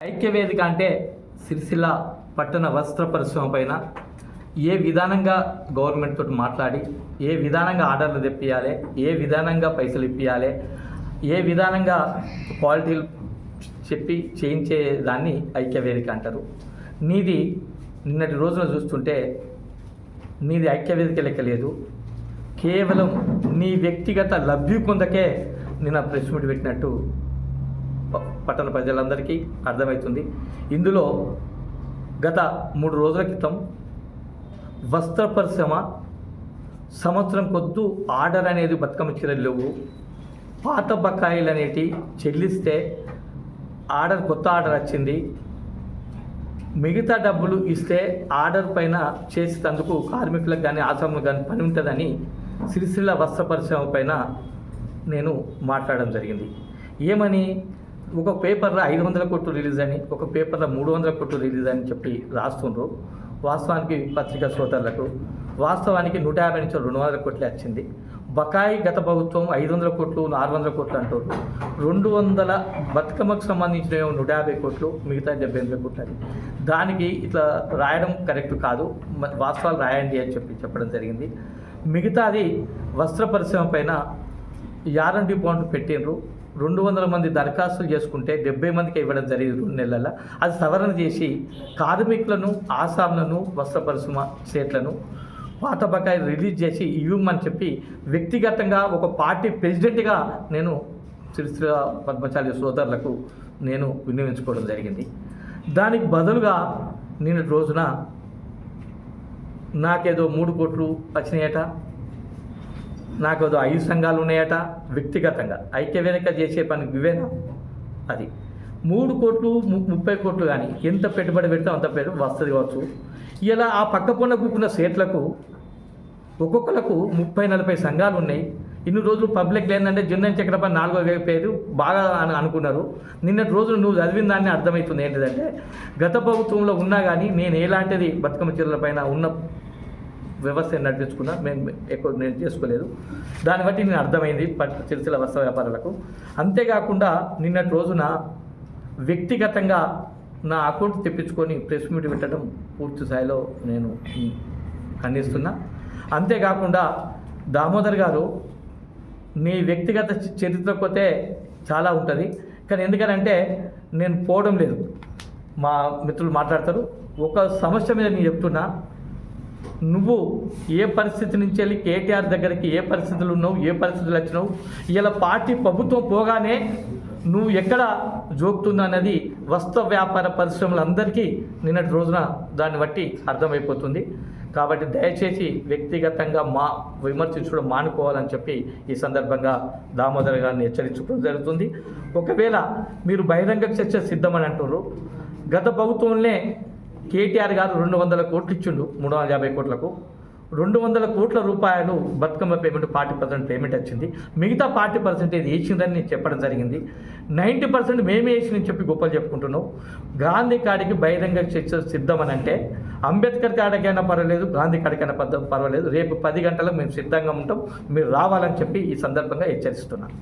ఐక్యవేదిక అంటే సిరిసిల్ల పట్టణ వస్త్ర పరిశ్రమ పైన ఏ విధానంగా గవర్నమెంట్ తోటి మాట్లాడి ఏ విధానంగా ఆర్డర్లు తెప్పియాలి ఏ విధానంగా పైసలు ఇప్పియాలి ఏ విధానంగా క్వాలిటీలు చెప్పి చేయించేదాన్ని ఐక్యవేదిక అంటారు. నీది నిన్నటి రోజున చూస్తుంటే నీది ఐక్యవేదిక లెక్క లేదు. కేవలం నీ వ్యక్తిగత లబ్ధి కొందకే నిన్న ప్రెస్ మీట్ పెట్టినట్టు పట్టణ ప్రజలందరికీ అర్థమవుతుంది. ఇందులో గత మూడు రోజుల క్రితం వస్త్ర పరిశ్రమ సంవత్సరం కొద్దు ఆర్డర్ అనేది బతుకమ్మ చీరలు లేవు. పాత బకాయిలు అనేటి చెల్లిస్తే ఆర్డర్ కొత్త ఆర్డర్ వచ్చింది. మిగతా డబ్బులు ఇస్తే ఆర్డర్ పైన చేసేందుకు కార్మికులకు కానీ ఆశ్రమం కానీ పని ఉంటుందని సిరిసిల్ల వస్త్ర పరిశ్రమ పైన నేను మాట్లాడడం జరిగింది. ఏమని? ఒక పేపర్లో ఐదు వందల కోట్లు రిలీజ్ అని ఒక పేపర్లో మూడు వందల కోట్లు రిలీజ్ అని చెప్పి రాస్తుండ్రు. వాస్తవానికి పత్రికా శ్రోతలకు వాస్తవానికి నూట యాభై నుంచి రెండు వందల కోట్లే వచ్చింది. బకాయి గత ప్రభుత్వం ఐదు వందల కోట్లు ఆరు వందల కోట్లు అంటారు రెండు వందల బతుకమ్మకు సంబంధించిన నూట యాభై కోట్లు మిగతా డెబ్బై ఎనభై కోట్లు అని దానికి ఇట్లా రాయడం కరెక్ట్ కాదు. వాస్తవాలు రాయండి అని చెప్పి చెప్పడం జరిగింది. మిగతాది వస్త్ర పరిశ్రమ పైన యారంటీ బాండ్ పెట్టిండ్రు. రెండు వందల మంది దరఖాస్తులు చేసుకుంటే డెబ్బై మందికి ఇవ్వడం జరిగింది రెండు నెలల. అది సవరణ చేసి కార్మికులను ఆసాములను వస్త్ర పరిశ్రమ స్టేట్లను పాత బకాయి రిలీజ్ చేసి ఇవ్వమని చెప్పి వ్యక్తిగతంగా ఒక పార్టీ ప్రెసిడెంట్గా నేను సిరిసిల్ల పద్మచాలి సోదరులకు నేను వినియోగించుకోవడం జరిగింది. దానికి బదులుగా నేను రోజున నాకేదో మూడు కోట్లు వచ్చినాయట. నాకు ఏదో ఐదు సంఘాలు ఉన్నాయట వ్యక్తిగతంగా. ఐక్యవేదిక చేసే పని ఇవేనా అది. మూడు కోట్లు ము- ముప్పై కోట్లు కానీ ఎంత పెట్టుబడి పెడితే అంత పేరు వస్తుంది కావచ్చు. ఇలా ఆ పక్క పొన్న కూకున్న సేట్లకు ఒక్కొక్కలకు ముప్పై నలభై సంఘాలు ఉన్నాయి. ఇన్ని రోజులు పబ్లిక్ ఏంటంటే జిందన్ చక్రపాణి నాలుగో వేల పేరు బాగా అని అనుకున్నారు. నిన్నటి రోజులు నువ్వు చదివిన దాన్ని అర్థమవుతుంది ఏంటిదంటే గత ప్రభుత్వంలో ఉన్నా కానీ నేను ఎలాంటిది బతుకమ్మ చీరల పైన ఉన్న వ్యవస్థ నడిపించుకున్నా మేము ఎక్కువ నేను చేసుకోలేదు. దాన్ని బట్టి నేను అర్థమైంది పట్ చిరుసిల వస్త్ర వ్యాపారాలకు. అంతేకాకుండా నిన్నటి రోజున వ్యక్తిగతంగా నా అకౌంట్ తెప్పించుకొని ప్రెస్ మీట్ పెట్టడం పూర్తి స్థాయిలో నేను ఖండిస్తున్నా. అంతేకాకుండా దామోదర్ గారు నీ వ్యక్తిగత చరిత్ర పోతే చాలా ఉంటుంది. కానీ ఎందుకనంటే నేను పోవడం లేదు. మా మిత్రులు మాట్లాడతారు. ఒక సమస్య మీద నేను చెప్తున్నా. నువ్వు ఏ పరిస్థితి నుంచి వెళ్ళి కేటీఆర్ దగ్గరికి ఏ పరిస్థితులు ఉన్నావు ఏ పరిస్థితులు వచ్చినావు? ఇలా పార్టీ ప్రభుత్వం పోగానే నువ్వు ఎక్కడ జోకుతున్నా వస్త్ర వ్యాపార పరిశ్రమలందరికీ నిన్నటి రోజున దాన్ని బట్టి అర్థమైపోతుంది. కాబట్టి దయచేసి వ్యక్తిగతంగా మా విమర్శించడం మానుకోవాలని చెప్పి ఈ సందర్భంగా దామోదర్ గారిని హెచ్చరించడం జరుగుతుంది. ఒకవేళ మీరు బహిరంగ చర్చ సిద్ధమని అంటున్నారు గత ప్రభుత్వంలో కేటీఆర్ గారు రెండు వందల కోట్లు ఇచ్చిండు మూడు వందల యాభై కోట్లకు. రెండు వందల కోట్ల రూపాయలు Bathukamma payment forty percent payment వచ్చింది. మిగతా ఫార్టీ పర్సెంటేజ్ వేసిందని నేను చెప్పడం జరిగింది. నైంటీ పర్సెంట్ మేమే వేసిందని చెప్పి గొప్పలు చెప్పుకుంటున్నాం. గాంధీ కాడికి బహిరంగ చర్చ సిద్ధమని అంటే అంబేద్కర్ కాడికైనా పర్వాలేదు గాంధీ కాడికైనా పర్వాలేదు. రేపు పది గంటలకు మేము సిద్ధంగా ఉంటాం. మీరు రావాలని చెప్పి ఈ సందర్భంగా హెచ్చరిస్తున్నాను